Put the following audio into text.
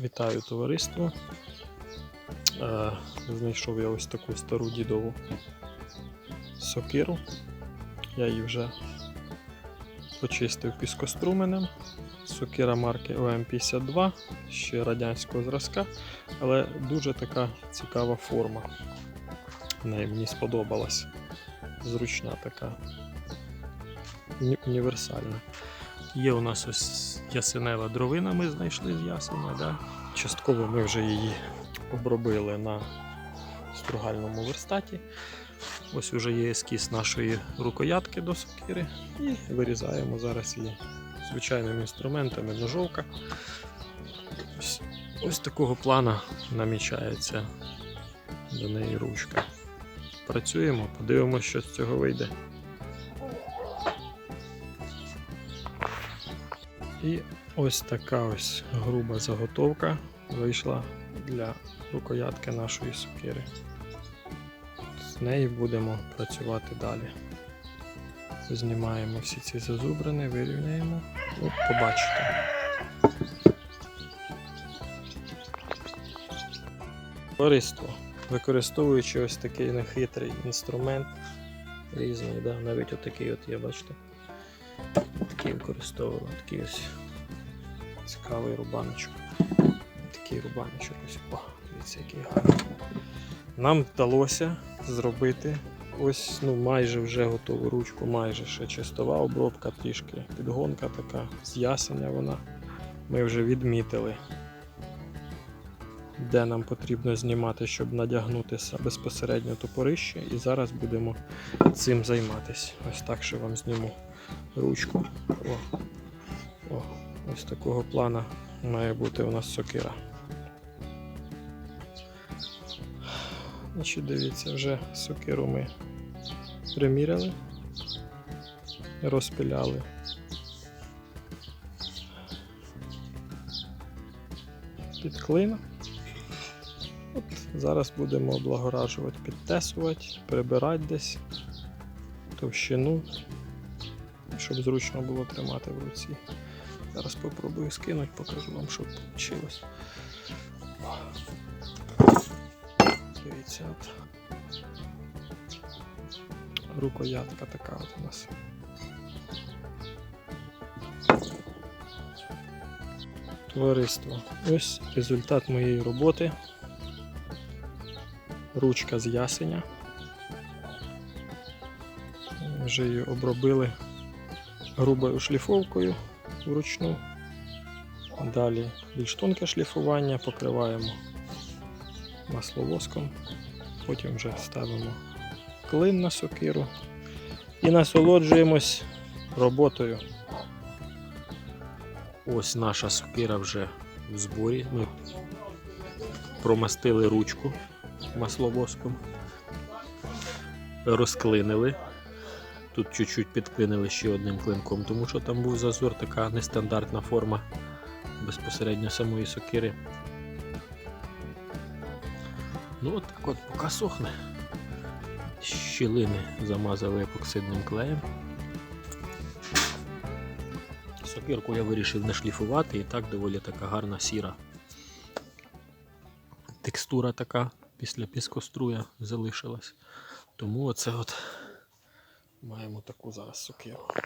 Вітаю товариство. Е, Знайшов я ось таку стару дідову сокиру. Я її вже почистив піскоструменем. Сокира марки ОМ52, ще радянського зразка, але дуже така цікава форма. Неї мені сподобалась. Зручна така. Універсальна. Є у нас ось ясенева дровина, ми знайшли з ясеня. Да? Частково ми вже її обробили на стругальному верстаті. Ось вже є ескіз нашої рукоятки до сокири. І вирізаємо зараз її звичайними інструментами, ножовка. Ось, ось такого плана намічається до неї ручка. Працюємо, подивимося, що з цього вийде. І ось така ось груба заготовка вийшла для рукоятки нашої сокири. З неї будемо працювати далі. Знімаємо всі ці зазубрини, вирівняємо. Ну, побачите. Товариство, використовуючи ось такий нехитрий інструмент, різний, да? навіть отакий от є, бачите. Такий використовував, такий ось цікавий рубаночок. Такий рубаночок ось. О, дивіться, який гарний. Нам вдалося зробити ось ну, майже вже готову ручку, майже ще чистова обробка, трішки підгонка така, з ясеня вона. Ми вже відмітили, де нам потрібно знімати, щоб надягнути са- безпосередньо топорище. І зараз будемо цим займатися. Ось так ще вам зніму ручку. О, о, ось такого плана має бути у нас сокира. Значить, дивіться, вже сокиру ми приміряли, розпиляли. Під клин. От зараз будемо облагоражувати, підтесувати, прибирати десь товщину, щоб зручно було тримати в руці. Зараз попробую скинути, покажу вам, що вийшло. Дивіться. Рукоятка така от у нас. Товариство. Ось результат моєї роботи. Ручка з ясеня. Вже її обробили грубою шліфовкою вручну. Далі більш тонке шліфування покриваємо масловоском. Потім вже ставимо клин на сокиру і насолоджуємось роботою. Ось наша сокира вже в зборі. Ми промастили ручку масловоском, розклинили. Тут чуть-чуть підклинили ще одним клинком, тому що там був зазор, така нестандартна форма безпосередньо самої сокири. Ну от так от поки сохне. Щілини замазали епоксидним клеєм. Сокирку я вирішив не шліфувати і так доволі така гарна сіра. Текстура така після піскоструя залишилась. Тому оце от маємо таку зараз сокиру.